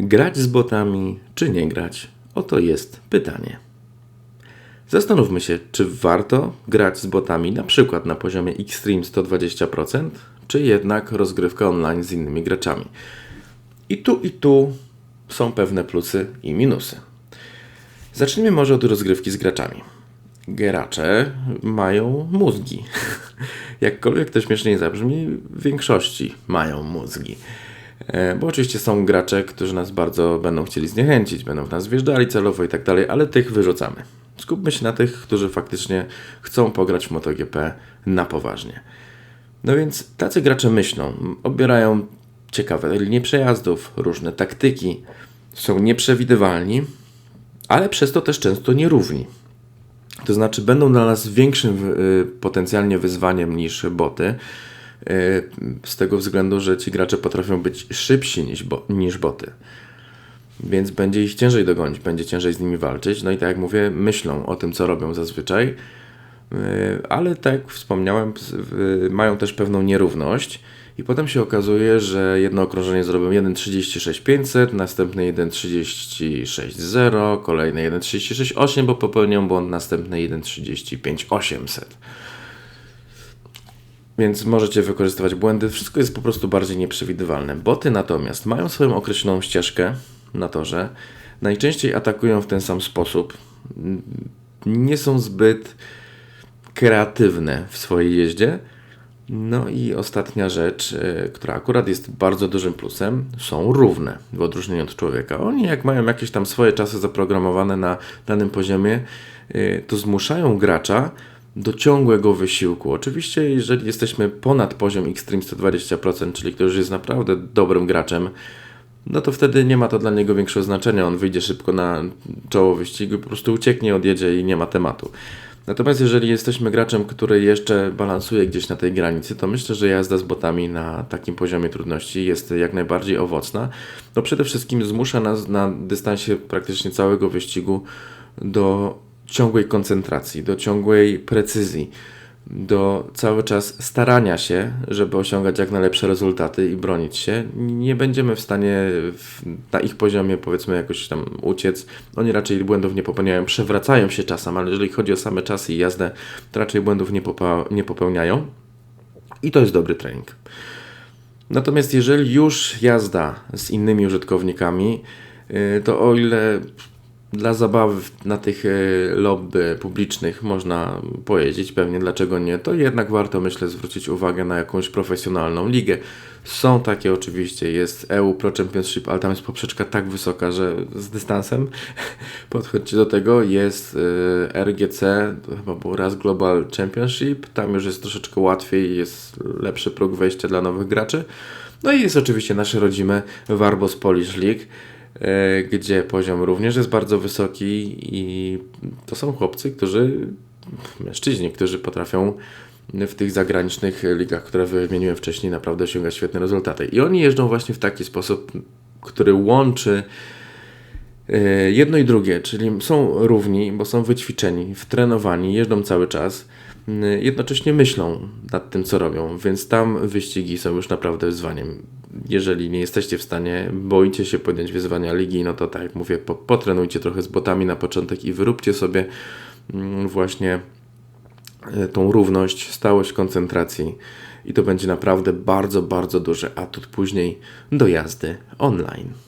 Grać z botami czy nie grać? Oto jest pytanie. Zastanówmy się, czy warto grać z botami na przykład na poziomie Extreme 120%, czy jednak rozgrywka online z innymi graczami. I tu i tu są pewne plusy i minusy. Zacznijmy może od rozgrywki z graczami. Gracze mają mózgi. Jakkolwiek to śmiesznie zabrzmi, w większości mają mózgi. E, Bo oczywiście są gracze, którzy nas bardzo będą chcieli zniechęcić, będą w nas wjeżdżali celowo i tak dalej, ale tych wyrzucamy. Skupmy się na tych, którzy faktycznie chcą pograć w MotoGP na poważnie. No więc tacy gracze myślą, obierają ciekawe linie przejazdów, różne taktyki, są nieprzewidywalni, ale przez to też często nierówni. To znaczy będą dla nas większym y, potencjalnie wyzwaniem niż boty, z tego względu, że ci gracze potrafią być szybsi niż, bo, niż boty. Więc będzie ich ciężej dogonić, będzie ciężej z nimi walczyć. No i tak jak mówię, myślą o tym, co robią zazwyczaj, y, ale tak jak wspomniałem, y, mają też pewną nierówność. I potem się okazuje, że jedno okrążenie zrobią 1.36.500, następne 1.36.0, kolejne 1.36.8, bo popełnią błąd następne 1.35.800. Więc możecie wykorzystywać błędy. Wszystko jest po prostu bardziej nieprzewidywalne. Boty natomiast mają swoją określoną ścieżkę na torze. Najczęściej atakują w ten sam sposób. Nie są zbyt kreatywne w swojej jeździe. No i ostatnia rzecz, y, która akurat jest bardzo dużym plusem, są równe w odróżnieniu od człowieka. Oni jak mają jakieś tam swoje czasy zaprogramowane na danym poziomie, y, to zmuszają gracza do ciągłego wysiłku. Oczywiście, jeżeli jesteśmy ponad poziom Extreme 120%, czyli ktoś jest naprawdę dobrym graczem, no to wtedy nie ma to dla niego większego znaczenia. On wyjdzie szybko na czoło wyścigu, po prostu ucieknie, odjedzie i nie ma tematu. Natomiast jeżeli jesteśmy graczem, który jeszcze balansuje gdzieś na tej granicy, to myślę, że jazda z botami na takim poziomie trudności jest jak najbardziej owocna. No przede wszystkim zmusza nas na dystansie praktycznie całego wyścigu do ciągłej koncentracji, do ciągłej precyzji, do cały czas starania się, żeby osiągać jak najlepsze rezultaty i bronić się. Nie będziemy w stanie w, na ich poziomie powiedzmy jakoś tam uciec. Oni raczej błędów nie popełniają, przewracają się czasem, ale jeżeli chodzi o same czasy i jazdę, to raczej błędów nie, popa- nie popełniają. I to jest dobry trening. Natomiast jeżeli już jazda z innymi użytkownikami, yy, to o ile dla zabawy na tych yy, lobby publicznych można pojeździć, pewnie dlaczego nie, to jednak warto myślę zwrócić uwagę na jakąś profesjonalną ligę. Są takie oczywiście, jest EU Pro Championship, ale tam jest poprzeczka tak wysoka, że z dystansem podchodźcie do tego. Jest yy, RGC, chyba był raz Global Championship, tam już jest troszeczkę łatwiej, jest lepszy próg wejścia dla nowych graczy. No i jest oczywiście nasze rodzime Warbos Polish League, e, gdzie poziom również jest bardzo wysoki i to są chłopcy, którzy, mężczyźni, którzy potrafią w tych zagranicznych ligach, które wymieniłem wcześniej, naprawdę osiągać świetne rezultaty. I oni jeżdżą właśnie w taki sposób, który łączy e, jedno i drugie, czyli są równi, bo są wyćwiczeni, wtrenowani, jeżdżą cały czas, y, jednocześnie myślą nad tym, co robią, więc tam wyścigi są już naprawdę wyzwaniem. Jeżeli nie jesteście w stanie, boicie się podjąć wyzwania ligi, no to tak jak mówię, po, potrenujcie trochę z botami na początek i wyróbcie sobie mm, właśnie y, tą równość, stałość koncentracji i to będzie naprawdę bardzo, bardzo duży atut później do jazdy online.